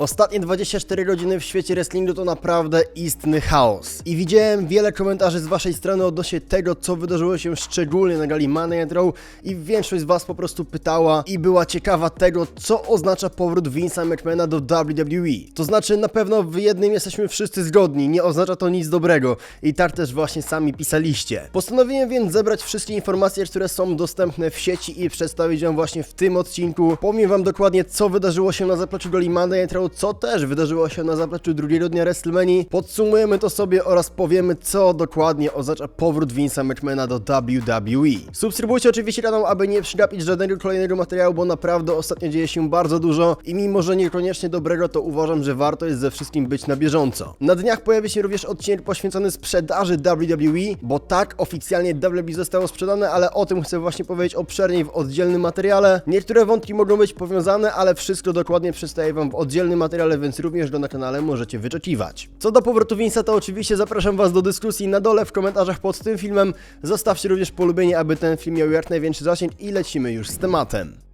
Ostatnie 24 godziny w świecie wrestlingu to naprawdę istny chaos. I widziałem wiele komentarzy z waszej strony odnośnie tego, co wydarzyło się szczególnie na gali Monday Night Raw i większość z was po prostu pytała i była ciekawa tego, co oznacza powrót Vince'a McMahona do WWE. To znaczy, na pewno w jednym jesteśmy wszyscy zgodni, nie oznacza to nic dobrego. I tak też właśnie sami pisaliście. Postanowiłem więc zebrać wszystkie informacje, które są dostępne w sieci i przedstawić wam właśnie w tym odcinku. Powiem wam dokładnie, co wydarzyło się na zapleczu gali Monday Raw, co też wydarzyło się na zapleczu drugiego dnia WrestleMania. Podsumujemy to sobie oraz powiemy, co dokładnie oznacza powrót Vince'a McMahona do WWE. Subskrybujcie oczywiście kanał, aby nie przegapić żadnego kolejnego materiału, bo naprawdę ostatnio dzieje się bardzo dużo i mimo, że niekoniecznie dobrego, to uważam, że warto jest ze wszystkim być na bieżąco. Na dniach pojawi się również odcinek poświęcony sprzedaży WWE, bo tak oficjalnie WWE zostało sprzedane, ale o tym chcę właśnie powiedzieć obszerniej w oddzielnym materiale. Niektóre wątki mogą być powiązane, ale wszystko dokładnie przedstawię wam w oddzielnym materiale, więc również go na kanale możecie wyczekiwać. Co do powrotu Vince'a, to oczywiście zapraszam was do dyskusji na dole w komentarzach pod tym filmem. Zostawcie również polubienie, aby ten film miał jak największy zasięg i lecimy już z tematem.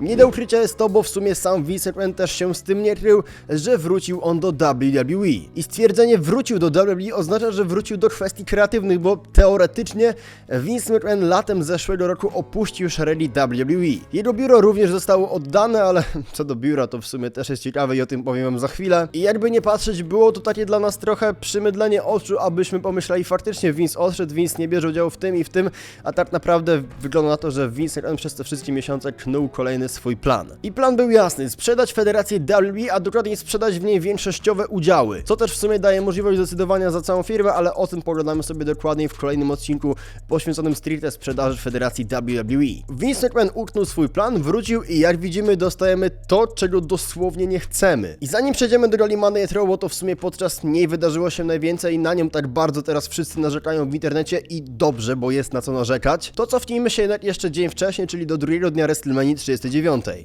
Nie do ukrycia jest to, bo w sumie sam Vince McMahon też się z tym nie krył, że wrócił on do WWE. I stwierdzenie wrócił do WWE oznacza, że wrócił do kwestii kreatywnych, bo teoretycznie Vince McMahon latem zeszłego roku opuścił szeregi WWE. Jego biuro również zostało oddane, ale co do biura to w sumie też jest ciekawe i o tym powiem wam za chwilę. I jakby nie patrzeć, było to takie dla nas trochę przymydlenie oczu, abyśmy pomyśleli faktycznie Vince odszedł, Vince nie bierze udziału w tym i w tym, a tak naprawdę wygląda na to, że Vince McMahon przez te wszystkie miesiące knuł kolejny swój plan. I plan był jasny, sprzedać federację WWE, a dokładniej sprzedać w niej większościowe udziały, co też w sumie daje możliwość decydowania za całą firmę, ale o tym pogadamy sobie dokładniej w kolejnym odcinku poświęconym stricte sprzedaży federacji WWE. Vince McMahon uknął swój plan, wrócił i jak widzimy dostajemy to, czego dosłownie nie chcemy. I zanim przejdziemy do gali Monday Raw, bo to w sumie podczas niej wydarzyło się najwięcej i na nią tak bardzo teraz wszyscy narzekają w internecie i dobrze, bo jest na co narzekać, to cofnijmy się jednak jeszcze dzień wcześniej, czyli do drugiego dnia WrestleMania 39.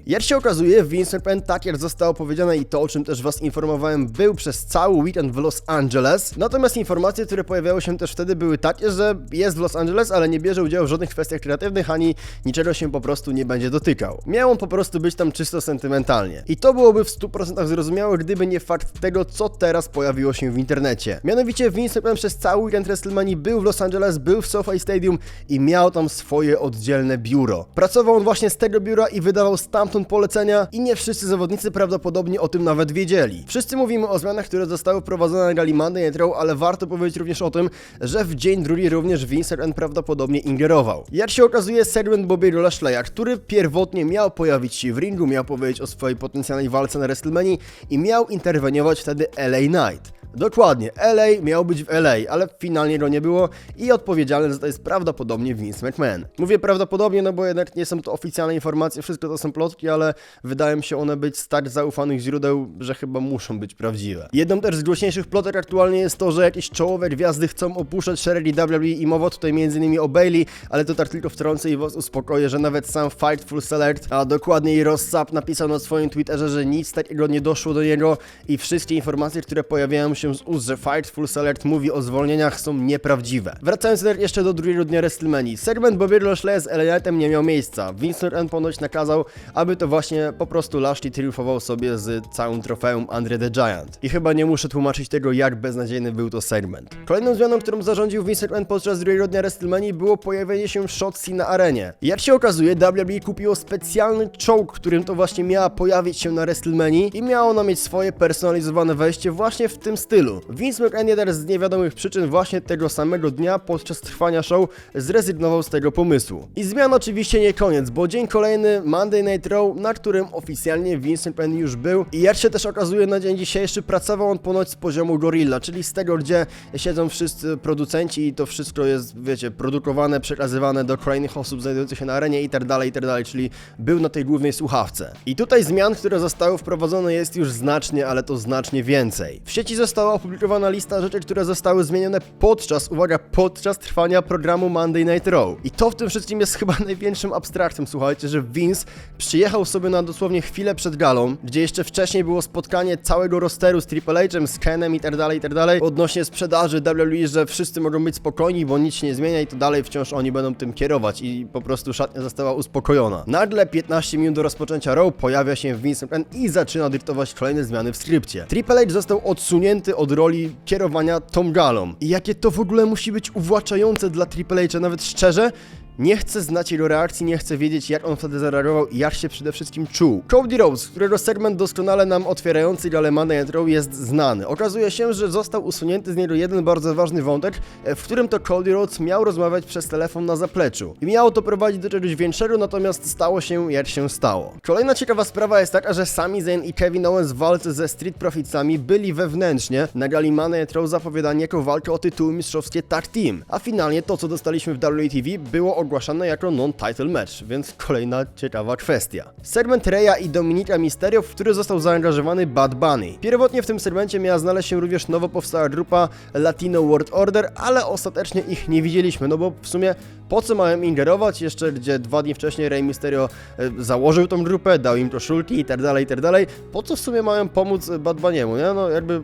Jak się okazuje, Vince McMahon, tak jak zostało powiedziane i to, o czym też was informowałem, był przez cały weekend w Los Angeles. Natomiast informacje, które pojawiały się też wtedy były takie, że jest w Los Angeles, ale nie bierze udziału w żadnych kwestiach kreatywnych, ani niczego się po prostu nie będzie dotykał. Miał on po prostu być tam czysto sentymentalnie. I to byłoby w 100% zrozumiałe, gdyby nie fakt tego, co teraz pojawiło się w internecie. Mianowicie Vince McMahon przez cały weekend WrestleMania był w Los Angeles, był w SoFi Stadium i miał tam swoje oddzielne biuro. Pracował on właśnie z tego biura i stamtąd polecenia i nie wszyscy zawodnicy prawdopodobnie o tym nawet wiedzieli. Wszyscy mówimy o zmianach, które zostały wprowadzone na gali Monday Night Raw, ale warto powiedzieć również o tym, że w dzień drugi również Vince McMahon prawdopodobnie ingerował. Jak się okazuje, segment Bobby Lashley'a, który pierwotnie miał pojawić się w ringu, miał powiedzieć o swojej potencjalnej walce na WrestleMania i miał interweniować wtedy LA Knight. Dokładnie, LA miał być w LA, ale finalnie go nie było i odpowiedzialny za to jest prawdopodobnie Vince McMahon. Mówię prawdopodobnie, no bo jednak nie są to oficjalne informacje, wszystko to są plotki, ale wydają się one być z tak zaufanych źródeł, że chyba muszą być prawdziwe. Jedną też z głośniejszych plotek aktualnie jest to, że jakieś czołowe gwiazdy chcą opuszczać szeregi WWE i mowa tutaj m.in. o Bailey, ale to tak tylko wtrącę i was uspokoję, że nawet sam Fightful Select, a dokładniej Ross Sapp napisał na swoim Twitterze, że nic takiego nie doszło do niego i wszystkie informacje, które pojawiają się z ust, że Fightful Select mówi o zwolnieniach są nieprawdziwe. Wracając jeszcze do drugiego dnia WrestleMania. Segment Bobby Lashley z Eliatem nie miał miejsca. Vince McMahon ponoć nakazał, aby to właśnie po prostu Lashley triumfował sobie z całym trofeum Andre the Giant. I chyba nie muszę tłumaczyć tego, jak beznadziejny był to segment. Kolejną zmianą, którą zarządził Vince McMahon podczas drugiego dnia WrestleMania było pojawienie się Shotzi na arenie. Jak się okazuje, WWE kupiło specjalny czołg, którym to właśnie miała pojawić się na WrestleMania i miało ona mieć swoje personalizowane wejście właśnie w tym stylu. Vince McMahon jednak z niewiadomych przyczyn właśnie tego samego dnia podczas trwania show zrezygnował z tego pomysłu. I zmian oczywiście nie koniec, bo dzień kolejny Monday Night Raw, na którym oficjalnie Vince McMahon już był i jak się też okazuje na dzień dzisiejszy pracował on ponoć z poziomu Gorilla, czyli z tego gdzie siedzą wszyscy producenci i to wszystko jest, wiecie, produkowane, przekazywane do kolejnych osób znajdujących się na arenie i tak dalej, i tak dalej, czyli był na tej głównej słuchawce. I tutaj zmian, które zostały wprowadzone jest już znacznie, ale to znacznie więcej. W sieci zostało została opublikowana lista rzeczy, które zostały zmienione podczas, uwaga, podczas trwania programu Monday Night Raw. I to w tym wszystkim jest chyba największym abstraktem, słuchajcie, że Vince przyjechał sobie na dosłownie chwilę przed galą, gdzie jeszcze wcześniej było spotkanie całego rosteru z Triple H'em, z Kenem i tak dalej, i tak dalej, odnośnie sprzedaży WWE, że wszyscy mogą być spokojni, bo nic się nie zmienia i to dalej wciąż oni będą tym kierować i po prostu szatnia została uspokojona. Nagle 15 minut do rozpoczęcia Raw pojawia się Vince McMahon i zaczyna dyktować kolejne zmiany w skrypcie. Triple H został odsunięty od roli kierowania tą galą. I jakie to w ogóle musi być uwłaczające dla Triple H'a, nawet szczerze, nie chcę znać jego reakcji, nie chcę wiedzieć, jak on wtedy zareagował i jak się przede wszystkim czuł. Cody Rhodes, którego segment doskonale nam otwierający galę Monday Raw jest znany. Okazuje się, że został usunięty z niego jeden bardzo ważny wątek, e, w którym to Cody Rhodes miał rozmawiać przez telefon na zapleczu. I miało to prowadzić do czegoś większego, natomiast stało się jak się stało. Kolejna ciekawa sprawa jest taka, że Sami Zayn i Kevin Owens w walce ze Street Profitsami byli wewnętrznie na gali Monday Raw zapowiadani jako walkę o tytuły mistrzowskie tag team. A finalnie to, co dostaliśmy w WTV było ogłaszane jako non-title match, więc kolejna ciekawa kwestia. Segment Reya i Dominika Mysterio, w który został zaangażowany Bad Bunny. Pierwotnie w tym segmencie miała znaleźć się również nowo powstała grupa Latino World Order, ale ostatecznie ich nie widzieliśmy, no bo w sumie po co mają ingerować, jeszcze gdzie dwa dni wcześniej Rey Mysterio e, założył tą grupę, dał im koszulki i tak dalej, i tak dalej. Po co w sumie mają pomóc Bad Bunny'emu, nie? No jakby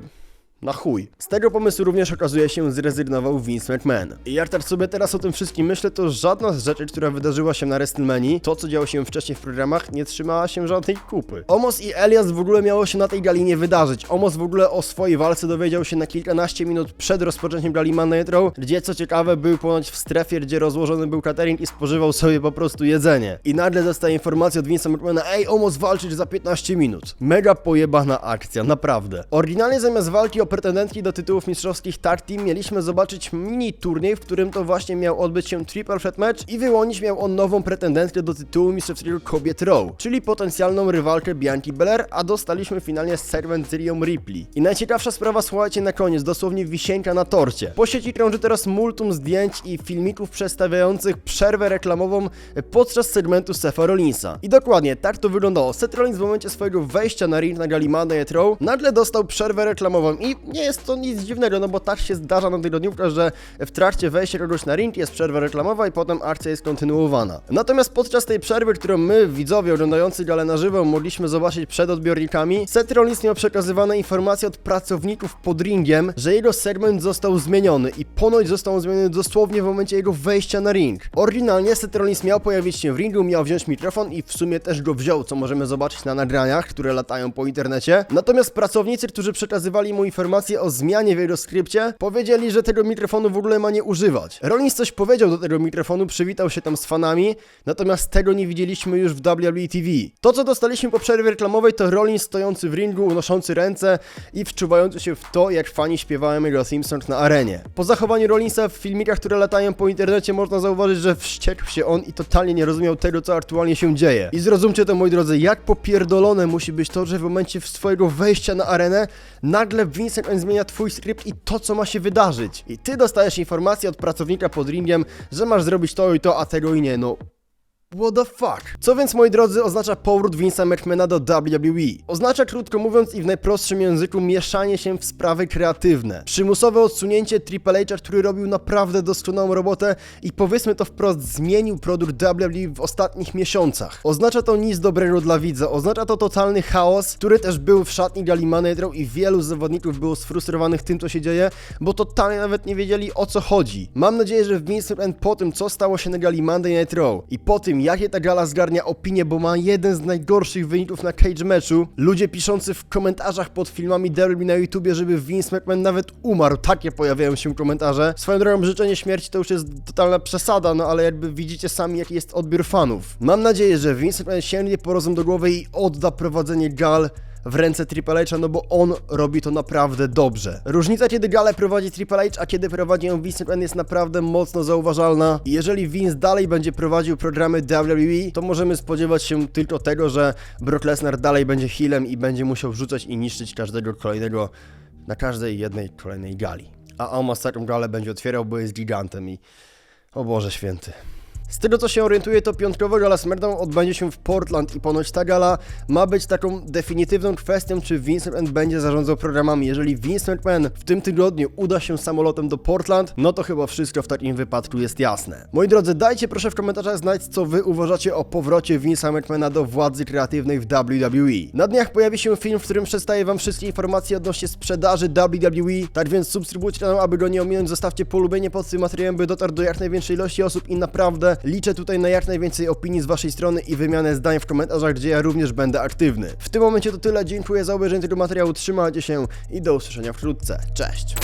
na chuj. Z tego pomysłu również okazuje się zrezygnował Vince McMahon. I jak tak sobie teraz o tym wszystkim myślę, to żadna z rzeczy, która wydarzyła się na WrestleMania, to co działo się wcześniej w programach, nie trzymała się żadnej kupy. Omos i Elias w ogóle miało się na tej gali nie wydarzyć. Omos w ogóle o swojej walce dowiedział się na kilkanaście minut przed rozpoczęciem gali Raw, gdzie co ciekawe był ponoć w strefie, gdzie rozłożony był catering i spożywał sobie po prostu jedzenie. I nagle dostaje informację od Vince'a McMahona, ej Omos walczyć za 15 minut. Mega pojebana akcja, naprawdę. Oryginalnie zamiast walki o pretendentki do tytułów mistrzowskich tag team mieliśmy zobaczyć mini turniej, w którym to właśnie miał odbyć się triple threat match i wyłonić miał on nową pretendentkę do tytułu mistrzowskiego kobiet Raw, czyli potencjalną rywalkę Bianki Belair, a dostaliśmy finalnie segment z Rhea Ripley. I najciekawsza sprawa, słuchajcie, na koniec, dosłownie wisienka na torcie. Po sieci krąży teraz multum zdjęć i filmików przedstawiających przerwę reklamową podczas segmentu Sefa Rollinsa. I dokładnie tak to wyglądało. Seth Rollins w momencie swojego wejścia na ring na gali Monday Night Raw nagle dostał przerwę reklamową i nie jest to nic dziwnego, no bo tak się zdarza na tygodniówkach, że w trakcie wejścia kogoś na ring jest przerwa reklamowa i potem akcja jest kontynuowana. Natomiast podczas tej przerwy, którą my, widzowie oglądający galę na żywo, mogliśmy zobaczyć przed odbiornikami, Seth Rollins miał przekazywane informacje od pracowników pod ringiem, że jego segment został zmieniony i ponoć został on zmieniony dosłownie w momencie jego wejścia na ring. Oryginalnie Seth Rollins miał pojawić się w ringu, miał wziąć mikrofon i w sumie też go wziął, co możemy zobaczyć na nagraniach, które latają po internecie. Natomiast pracownicy, którzy przekazywali mu informacje o zmianie w jego skrypcie, powiedzieli, że tego mikrofonu w ogóle ma nie używać. Rollins coś powiedział do tego mikrofonu, przywitał się tam z fanami, natomiast tego nie widzieliśmy już w WWE TV. To, co dostaliśmy po przerwie reklamowej, to Rollins stojący w ringu, unoszący ręce i wczuwający się w to, jak fani śpiewają jego theme song na arenie. Po zachowaniu Rollinsa w filmikach, które latają po internecie, można zauważyć, że wściekł się on i totalnie nie rozumiał tego, co aktualnie się dzieje. I zrozumcie to, moi drodzy, jak popierdolone musi być to, że w momencie swojego wejścia na arenę nagle Vincent McMahon zmienia twój skrypt i to, co ma się wydarzyć. I ty dostajesz informację od pracownika pod ringiem, że masz zrobić to i to, a tego i nie, no... What the fuck? Co więc, moi drodzy, oznacza powrót Vince'a McMahona do WWE? Oznacza, krótko mówiąc i w najprostszym języku, mieszanie się w sprawy kreatywne. Przymusowe odsunięcie Triple H'a, który robił naprawdę doskonałą robotę i powiedzmy to wprost, zmienił produkt WWE w ostatnich miesiącach. Oznacza to nic dobrego dla widza, oznacza to totalny chaos, który też był w szatni Gali Raw i wielu zawodników było sfrustrowanych tym, co się dzieje, bo totalnie nawet nie wiedzieli, o co chodzi. Mam nadzieję, że Vince McMahon po tym, co stało się na Gali Monday Night Raw i po tym, jakie ta gala zgarnia opinię, bo ma jeden z najgorszych wyników na cage meczu. Ludzie piszący w komentarzach pod filmami Derby na YouTubie, żeby Vince McMahon nawet umarł. Takie pojawiają się komentarze. Swoją drogą życzenie śmierci to już jest totalna przesada, no ale jakby widzicie sami, jaki jest odbiór fanów. Mam nadzieję, że Vince McMahon sięgnie po rozum do głowy i odda prowadzenie gal w ręce Triple H'a, no bo on robi to naprawdę dobrze. Różnica, kiedy galę prowadzi Triple H, a kiedy prowadzi ją Vince McMahon jest naprawdę mocno zauważalna. I jeżeli Vince dalej będzie prowadził programy WWE, to możemy spodziewać się tylko tego, że Brock Lesnar dalej będzie healem i będzie musiał wrzucać i niszczyć każdego kolejnego na każdej jednej kolejnej gali. A Almas taką galę będzie otwierał, bo jest gigantem i... O Boże święty. Z tego co się orientuję, to piątkowa gala SmackDown odbędzie się w Portland i ponoć ta gala ma być taką definitywną kwestią, czy Vince McMahon będzie zarządzał programami. Jeżeli Vince McMahon w tym tygodniu uda się samolotem do Portland, no to chyba wszystko w takim wypadku jest jasne. Moi drodzy, dajcie proszę w komentarzach znać, co wy uważacie o powrocie Vince'a McMahona do władzy kreatywnej w WWE. Na dniach pojawi się film, w którym przedstawię wam wszystkie informacje odnośnie sprzedaży WWE, tak więc subskrybujcie kanał, aby go nie ominąć, zostawcie polubienie pod tym materiałem, by dotarł do jak największej ilości osób i naprawdę liczę tutaj na jak najwięcej opinii z waszej strony i wymianę zdań w komentarzach, gdzie ja również będę aktywny. W tym momencie to tyle, dziękuję za obejrzenie tego materiału, trzymajcie się i do usłyszenia wkrótce. Cześć!